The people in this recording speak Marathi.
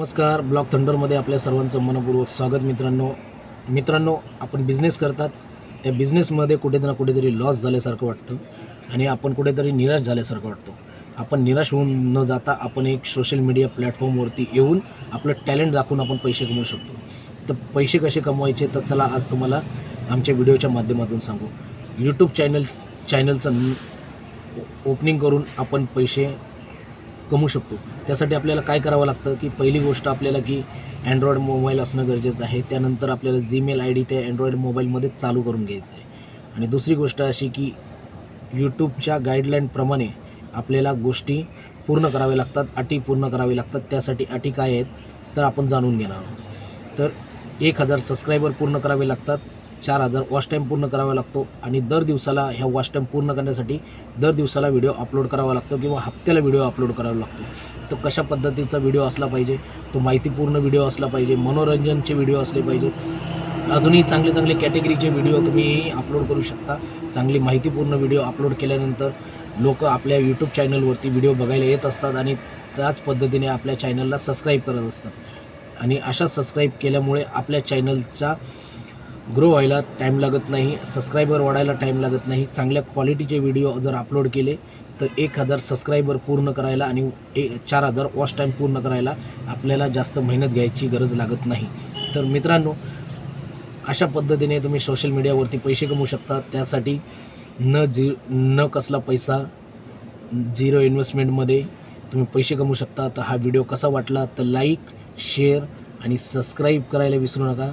नमस्कार. ब्लॉक थंडरमध्ये आपल्या सर्वांचं मनपूर्वक स्वागत मित्रांनो. मित्रांनो आपण बिझनेस करतात. त्या बिझनेसमध्ये कुठे ना कुठेतरी लॉस झाल्यासारखं वाटतं आणि आपण कुठेतरी निराश झाल्यासारखं वाटतो. आपण निराश होऊन न जाता आपण एक सोशल मीडिया प्लॅटफॉर्मवरती येऊन आपलं टॅलेंट दाखवून आपण पैसे कमवू शकतो. तर पैसे कसे कमवायचे? तर चला आज तुम्हाला आमच्या व्हिडिओच्या माध्यमातून सांगू. यूट्यूब चॅनल चॅनलचं ओपनिंग करून आपण पैसे कमवू शकतो. त्यासाठी आपल्याला काय करावं लागतं की पहिली गोष्ट आपल्याला की अँड्रॉईड मोबाईल असणं गरजेचं आहे. त्यानंतर आपल्याला जीमेल आय डी त्या अँड्रॉईड मोबाईलमध्ये चालू करून घ्यायचं आहे. आणि दुसरी गोष्ट अशी की यूट्यूबच्या गाईडलाईनप्रमाणे आपल्याला गोष्टी पूर्ण कराव्या लागतात अटी पूर्ण करावी लागतात. त्यासाठी अटी काय आहेत तर आपण जाणून घेणार आहोत. तर एक हजार सबस्क्रायबर पूर्ण करावे लागतात. चार हजार वॉच टाईम पूर्ण करावा लागतो आणि दर दिवसाला ह्या वॉच टाईम पूर्ण करण्यासाठी दर दिवसाला व्हिडिओ अपलोड करावा लागतो किंवा हप्त्याला व्हिडिओ अपलोड करावा लागतो. तो कशा पद्धतीचा व्हिडिओ असला पाहिजे? तो माहितीपूर्ण व्हिडिओ असला पाहिजे मनोरंजनचे व्हिडिओ असले पाहिजे. अजूनही चांगले चांगले कॅटेगरीचे व्हिडिओ तुम्ही अपलोड करू शकता. चांगली माहितीपूर्ण व्हिडिओ अपलोड केल्यानंतर लोक आपल्या यूट्यूब चॅनलवरती व्हिडिओ बघायला येत असतात आणि त्याच पद्धतीने आपल्या चॅनलला सबस्क्राईब करत असतात. आणि अशा सबस्क्राईब केल्यामुळे आपल्या चॅनलचा ग्रो व्हायला टाईम लागत नाही सबस्क्रायबर वाढायला टाईम लागत नाही. चांगल्या क्वालिटीचे व्हिडिओ जर अपलोड केले तर एक हजार सबस्क्रायबर पूर्ण करायला आणि ए चार हजार वॉच टाईम पूर्ण करायला आपल्याला जास्त मेहनत घ्यायची गरज लागत नाही. तर मित्रांनो अशा पद्धतीने तुम्ही सोशल मीडियावरती पैसे कमवू शकता. त्यासाठी न जी न कसला पैसा झिरो इन्व्हेस्टमेंटमध्ये तुम्ही पैसे कमवू शकता. तर हा व्हिडिओ कसा वाटला तर लाईक शेअर आणि सबस्क्राईब करायला विसरू नका.